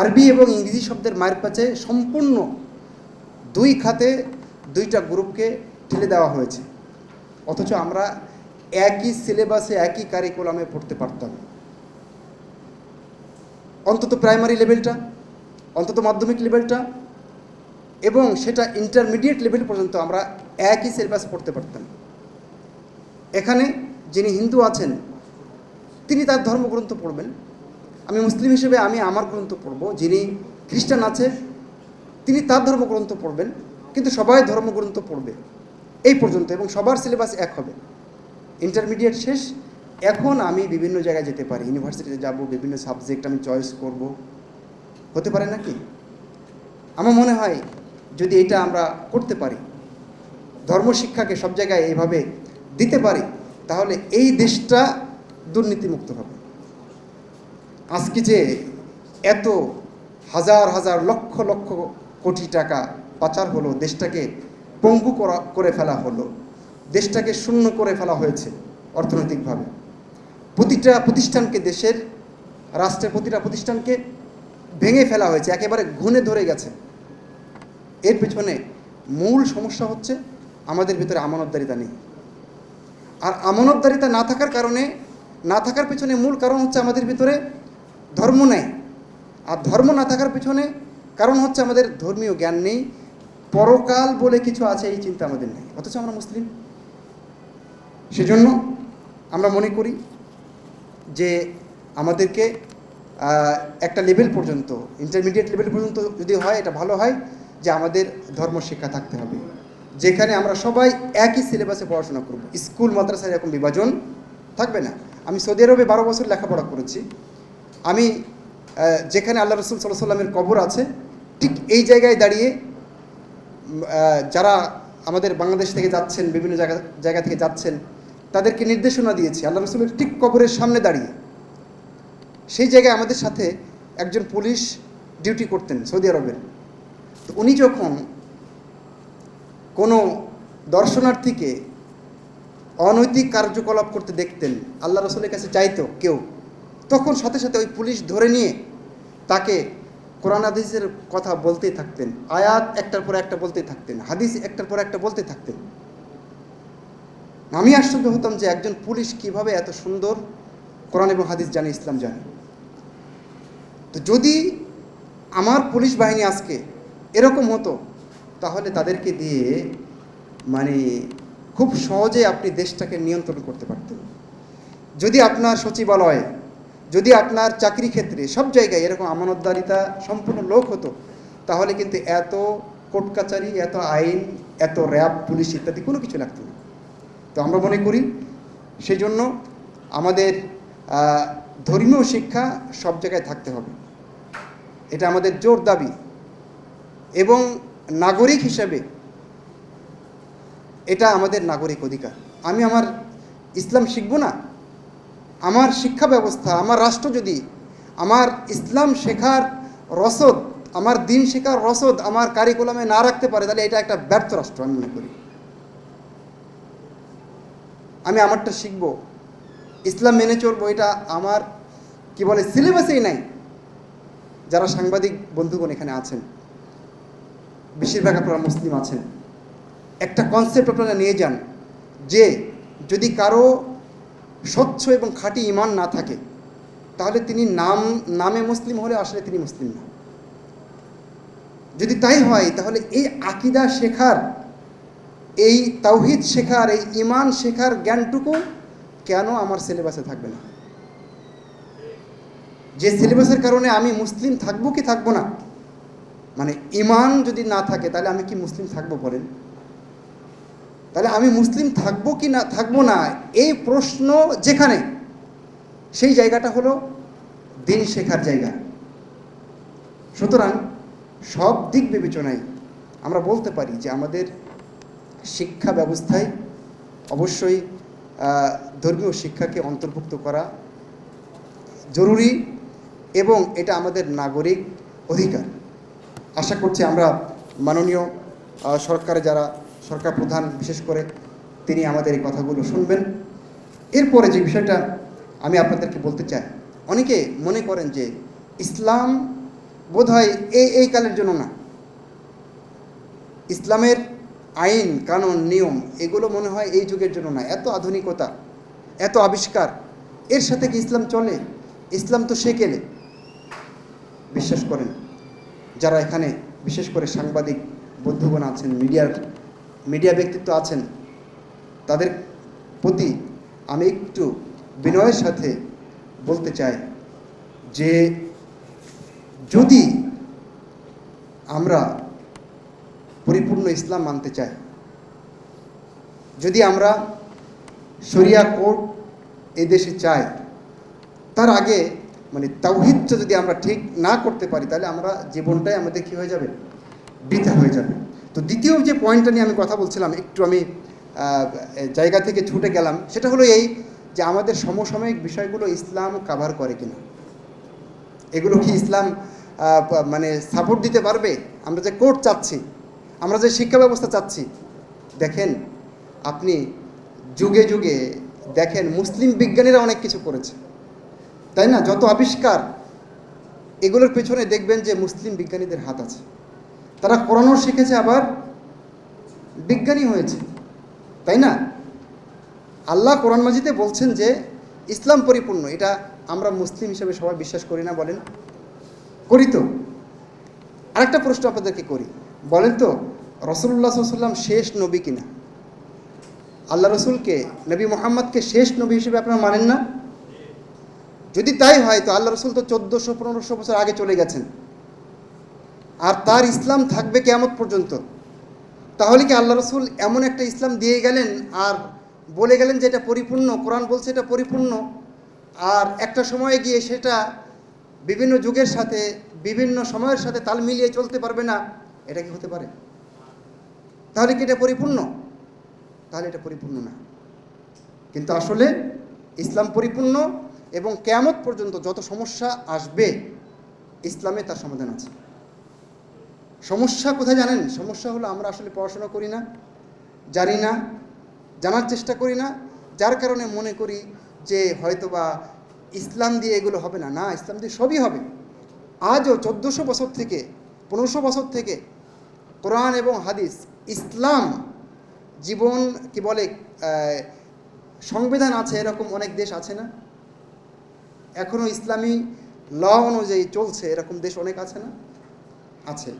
আরবি এবং ইংরেজি শব্দের মায়ের কাছে সম্পূর্ণ দুই খাতে দুইটা গ্রুপকে ঠেলে দেওয়া হয়েছে। অথচ আমরা একই সিলেবাসে একই কারিকুলামে পড়তে পারতাম। অন্তত প্রাইমারি লেভেলটা অন্তত মাধ্যমিক লেভেলটা এবং সেটা ইন্টারমিডিয়েট লেভেল পর্যন্ত আমরা একই সিলেবাস পড়তে পারতাম। এখানে যিনি হিন্দু আছেন, তিনি তার ধর্মগ্রন্থ পড়বেন। আমি মুসলিম হিসেবে আমি আমার গ্রন্থ পড়ব, যিনি খ্রিস্টান আছে, তিনি তার ধর্মগ্রন্থ পড়বেন, কিন্তু সবাই ধর্মগ্রন্থ পড়বে। এই পর্যন্ত, এবং সবার সিলেবাস এক হবে। ইন্টারমিডিয়েট শেষ। এখন আমি বিভিন্ন জায়গায় যেতে পারি। ইউনিভার্সিটিতে যাব, বিভিন্ন সাবজেক্ট আমি চয়েস করব। হতে পারে নাকি? আমার মনে হয় যদি এটা আমরা করতে পারি, ধর্মশিক্ষাকে সব জায়গায় এইভাবে দিতে পারি, তাহলে এই দেশটা দুর্নীতিমুক্ত হবে। আজকে যে এত হাজার হাজার লক্ষ লক্ষ কোটি টাকা পাচার হলো, দেশটাকে পঙ্গু করা, করে ফেলা হলো, দেশটাকে শূন্য করে ফেলা হয়েছে অর্থনৈতিকভাবে। প্রতিটা প্রতিষ্ঠানকে, দেশের রাষ্ট্রের প্রতিটা প্রতিষ্ঠানকে ভেঙে ফেলা হয়েছে, একেবারে ঘুণে ধরে গেছে। এর পেছনে মূল সমস্যা হচ্ছে আমাদের ভিতরে আমানতদারিতা নেই। আর আমানতদারিতা না থাকার কারণে, না থাকার পেছনে মূল কারণ হচ্ছে আমাদের ভিতরে ধর্ম নেই। আর ধর্ম না থাকার পেছনে কারণ হচ্ছে আমাদের ধর্মীয় জ্ঞান নেই। পরকাল বলে কিছু আছে, এই চিন্তা আমাদের নেই। অথচ আমরা মুসলিম। সেজন্য আমরা মনে করি যে আমাদেরকে একটা লেভেল পর্যন্ত ইন্টারমিডিয়েট লেভেল পর্যন্ত যদি হয়, এটা ভালো হয় যে আমাদের ধর্ম শিক্ষা থাকতে হবে। যেখানে আমরা সবাই একই সিলেবাসে পড়াশোনা করব। স্কুল মাদ্রাসায় এরকম বিভাজন থাকবে না। আমি সৌদি আরবে বারো বছর লেখাপড়া করেছি। আমি যেখানে আল্লাহ রসুল সাল্লাহ সাল্লামের কবর আছে, ঠিক এই জায়গায় দাঁড়িয়ে যারা আমাদের বাংলাদেশ থেকে যাচ্ছেন, বিভিন্ন জায়গা জায়গা থেকে যাচ্ছেন, তাদেরকে নির্দেশনা দিয়েছি। আল্লাহ রসুলের ঠিক কবরের সামনে দাঁড়িয়ে। সেই জায়গায় আমাদের সাথে একজন পুলিশ ডিউটি করতেন সৌদি আরবের। তো উনি যখন কোনো দর্শনার্থীকে অনৈতিক কার্যকলাপ করতে দেখতেন, আল্লাহ রসুলের কাছে চাইতো কেউ তখন সাথে সাথে ওই পুলিশ ধরে নিয়ে তাকে কোরআন হাদিসের কথা বলতেই থাকতেন, আয়াত একটার পর একটা বলতেই থাকতেন, হাদিস একটার পর একটা বলতে থাকতেন। আমি আশ্চর্য হতাম যে একজন পুলিশ কীভাবে এত সুন্দর কোরআন এবং হাদিস জানে, ইসলাম জানে। তো যদি আমার পুলিশ বাহিনী আজকে এরকম হতো, তাহলে তাদেরকে দিয়ে মানে খুব সহজে আপনি দেশটাকে নিয়ন্ত্রণ করতে পারতেন। যদি আপনার সচিবালয় যদি আপনার চাকরি ক্ষেত্রে সব জায়গায় এরকম আমানতদারিতা সম্পূর্ণ লোক হতো, তাহলে কিন্তু এত কোর্ট কাচারি, এত আইন, এত র্যাব, পুলিশ ইত্যাদি কোনো কিছু লাগতো না। তো আমরা মনে করি সেই জন্য আমাদের ধর্মীয় শিক্ষা সব জায়গায় থাকতে হবে। এটা আমাদের জোর দাবি। এবং নাগরিক হিসাবে এটা আমাদের নাগরিক অধিকার। আমি আমার ইসলাম শিখব না? আমার শিক্ষা ব্যবস্থা, আমার রাষ্ট্র যদি, আমার ইসলাম শেখার রসদ, আমার দিন শেখার রসদ আমার কারিকুলামে না রাখতে পারে, তাহলে এটা একটা ব্যর্থ রাষ্ট্র আমি মনে করি। আমি আমারটা শিখব। ইসলাম মেনে চলবো, এটা আমার, কি বলে সিলেবাসেই নাই। যারা সাংবাদিক বন্ধুগণ এখানে আছেন, বেশিরভাগ আপনারা মুসলিম আছেন, একটা কনসেপ্ট আপনারা নিয়ে যান যে, যদি কারও স্বচ্ছ এবং খাঁটি ইমান না থাকে, তাহলে তিনি নাম, নামে মুসলিম হলে আসলে তিনি মুসলিম না। যদি তাই হয়, তাহলে এই আকিদা শেখার, এই তাওহিদ শেখার, এই ইমান শেখার জ্ঞানটুকু কেন আমার সিলেবাসে থাকবে না? যে সিলেবাসের কারণে আমি মুসলিম থাকব কি থাকব না? মানে ইমান যদি না থাকে, তাহলে আমি কি মুসলিম থাকব বলেন? তাহলে আমি মুসলিম থাকব কি না, থাকব না? এই প্রশ্ন যেখানে, সেই জায়গাটা হলো দিন শেখার জায়গা। সুতরাং সব দিক বিবেচনায় আমরা বলতে পারি যে আমাদের শিক্ষা ব্যবস্থায় অবশ্যই ধর্মীয় শিক্ষাকে অন্তর্ভুক্ত করা জরুরি এবং এটা আমাদের নাগরিক অধিকার। আশা করছি আমরা মাননীয় সরকারে যারা সরকার প্রধান, বিশেষ করে তিনি আমাদের এই কথাগুলো শুনবেন। এরপরে যে বিষয়টা আমি আপনাদেরকে বলতে চাই, অনেকে মনে করেন যে ইসলাম বোধ হয় এই এই কালের জন্য না। ইসলামের আইন, কানুন, নিয়ম, এগুলো মনে হয় এই যুগের জন্য না। এত আধুনিকতা, এত আবিষ্কার, এর সাথে কি ইসলাম চলে? ইসলাম তো সেকেলে বিশ্বাস করেন, যারা এখানে বিশেষ করে সাংবাদিক, বন্ধুগণ আছেন, মিডিয়ার মিডিয়া ব্যক্তিত্ব আছেন, তাদের প্রতি আমি একটু বিনয়ের সাথে বলতে চাই যে যদি আমরা পরিপূর্ণ ইসলাম মানতে চাই, যদি আমরা শরিয়া কোর্ট এই দেশে চাই, তার আগে মানে তাওহিদটা যদি আমরা ঠিক না করতে পারি, তাহলে আমরা জীবনটাই আমাদের কী হয়ে যাবে? বৃথা হয়ে যাবে। তো দ্বিতীয় যে পয়েন্টটা নিয়ে আমি কথা বলছিলাম, একটু আমি জায়গা থেকে ছুটে গেলাম, সেটা হলো এই যে আমাদের সমসাময়িক বিষয়গুলো ইসলাম কাভার করে কিনা। এগুলো কি ইসলাম মানে সাপোর্ট দিতে পারবে? আমরা যে কোর্ট চাচ্ছি, আমরা যে শিক্ষা ব্যবস্থা চাচ্ছি, দেখেন, আপনি যুগে যুগে দেখেন, মুসলিম বিজ্ঞানীরা অনেক কিছু করেছে। তাই না? যত আবিষ্কার, এগুলোর পেছনে দেখবেন যে মুসলিম বিজ্ঞানীদের হাত আছে। তারা কোরআনও শিখেছে, আবার বিজ্ঞানী হয়েছে। তাই না? আল্লাহ কোরআন মাজিদে বলছেন যে, ইসলাম পরিপূর্ণ। এটা আমরা মুসলিম হিসেবে সবাই বিশ্বাস করি না, বলেন। করি তো। আরেকটা প্রশ্ন আপনাদেরকে করি। বলেন তো রসুল্লাহ সাল্লাম শেষ নবী কিনা? আল্লাহ রসুলকে, নবী মোহাম্মদকে শেষ নবী হিসেবে আপনারা মানেন না? যদি তাই হয়, তো আল্লাহ রসুল তো চোদ্দোশো, পনেরোশো বছর আগে চলে গেছেন। আর তার ইসলাম থাকবে কেয়ামত পর্যন্ত। তাহলে কি আল্লাহ রসুল এমন একটা ইসলাম দিয়ে গেলেন আর বলে গেলেন যে এটা পরিপূর্ণ, কোরআন বলছে এটা পরিপূর্ণ, আর একটা সময়ে গিয়ে সেটা বিভিন্ন যুগের সাথে, বিভিন্ন সময়ের সাথে তাল মিলিয়ে চলতে পারবে না, এটা কি হতে পারে? তাহলে কি এটা পরিপূর্ণ? তাহলে এটা পরিপূর্ণ না। কিন্তু আসলে ইসলাম পরিপূর্ণ এবং কেয়ামত পর্যন্ত যত সমস্যা আসবে, ইসলামে তার সমাধান আছে। সমস্যা কোথায় জানেন? সমস্যা হলো আমরা আসলে পড়াশোনা করি না, জানি না, জানার চেষ্টা করি না, যার কারণে মনে করি যে হয়তোবা ইসলাম দিয়ে এগুলো হবে না। না, ইসলাম দিয়ে সবই হবে। আজও চোদ্দোশো বছর থেকে, পনেরোশো বছর থেকে কোরআন এবং হাদিস, ইসলাম জীবন কি বলে সংবিধান আছে, এরকম অনেক দেশ আছে না? এখনও ইসলামী ল অনুযায়ী চলছে, এরকম দেশ অনেক আছে না? আছে।